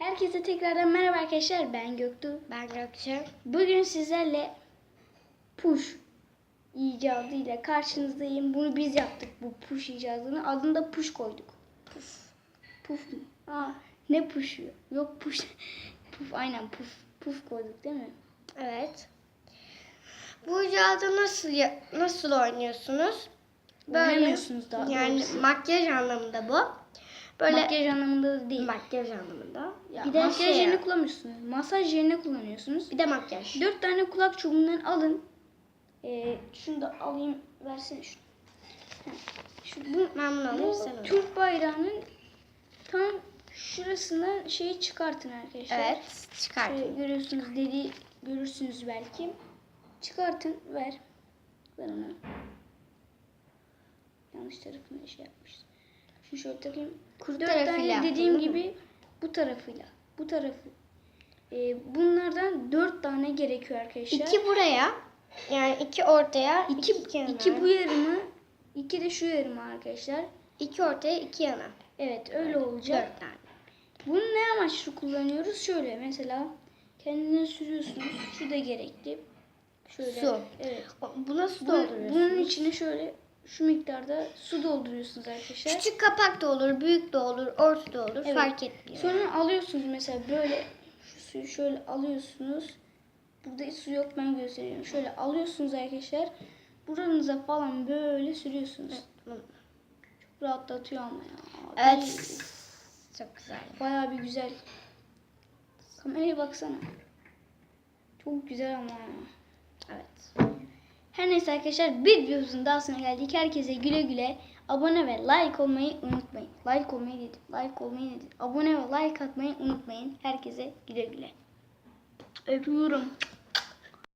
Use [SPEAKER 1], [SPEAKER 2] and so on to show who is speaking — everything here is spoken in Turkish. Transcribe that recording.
[SPEAKER 1] Herkese tekrardan merhaba arkadaşlar. Ben Göktuğ.
[SPEAKER 2] Ben Gökçe.
[SPEAKER 1] Bugün sizlerle push icadıyla karşınızdayım. Bunu biz yaptık bu push icadını. Adını da push koyduk. Puf. Puf mu? Aa, ne push'u? Yok push. puf aynen puf. Puf koyduk değil mi?
[SPEAKER 2] Evet. Bu icadı nasıl nasıl oynuyorsunuz?
[SPEAKER 1] Oynamıyorsunuz daha
[SPEAKER 2] Yani
[SPEAKER 1] doğrusu.
[SPEAKER 2] makyaj anlamında bu. Böyle
[SPEAKER 1] Makyaj anlamında da değil.
[SPEAKER 2] makyaj anlamında.
[SPEAKER 1] Ya,
[SPEAKER 2] bir de
[SPEAKER 1] makyaj
[SPEAKER 2] şey
[SPEAKER 1] yerine kullanmıyorsunuz. Masaj yerine kullanıyorsunuz.
[SPEAKER 2] Bir de makyaj.
[SPEAKER 1] Dört tane kulak çubuğundan alın. Ee, şunu da alayım. Versene şunu. Şu, bu,
[SPEAKER 2] Ben bunu alayım
[SPEAKER 1] bu
[SPEAKER 2] sen.
[SPEAKER 1] Türk bayrağının tam şurasından şeyi çıkartın arkadaşlar.
[SPEAKER 2] Evet. Çıkart.
[SPEAKER 1] Şöyle görüyorsunuz dedi görürsünüz belki. Çıkartın ver. Ver onu. Yanlış tarafına şey yapmışız. Şunu şöyle takayım.
[SPEAKER 2] Kuru
[SPEAKER 1] Dört
[SPEAKER 2] tarafıyla
[SPEAKER 1] tane dediğim gibi bu tarafıyla. Bu tarafı. Ee, bunlardan dört tane gerekiyor arkadaşlar.
[SPEAKER 2] İki buraya. Yani iki ortaya.
[SPEAKER 1] İki,
[SPEAKER 2] iki, kenara.
[SPEAKER 1] iki bu yarımı, iki de şu yarımı arkadaşlar.
[SPEAKER 2] İki ortaya iki yana.
[SPEAKER 1] Evet öyle olacak.
[SPEAKER 2] Dört tane.
[SPEAKER 1] Bunu ne amaçlı kullanıyoruz? Şöyle mesela kendine sürüyorsunuz. Şu da gerekli. Şöyle.
[SPEAKER 2] Su.
[SPEAKER 1] Evet.
[SPEAKER 2] O- Bu nasıl
[SPEAKER 1] Bu-
[SPEAKER 2] dolduruyorsunuz?
[SPEAKER 1] bunun içine şöyle şu miktarda su dolduruyorsunuz arkadaşlar.
[SPEAKER 2] Küçük kapak da olur, büyük de olur, orta da olur.
[SPEAKER 1] Evet.
[SPEAKER 2] Fark etmiyor.
[SPEAKER 1] Sonra alıyorsunuz mesela böyle şu suyu şöyle alıyorsunuz. Burada su yok ben gösteriyorum. Şöyle alıyorsunuz arkadaşlar. Buranıza falan böyle sürüyorsunuz.
[SPEAKER 2] Hı.
[SPEAKER 1] Çok rahatlatıyor ama ya.
[SPEAKER 2] Evet. Çok güzel.
[SPEAKER 1] Bayağı bir güzel. Kameraya baksana. Çok güzel ama.
[SPEAKER 2] Evet.
[SPEAKER 1] Her neyse arkadaşlar bir videomuzun daha sonuna geldik. Herkese güle güle abone ve like olmayı unutmayın. Like olmayı dedim. Like olmayı dedim. Abone ve like atmayı unutmayın. Herkese güle güle. Öpüyorum.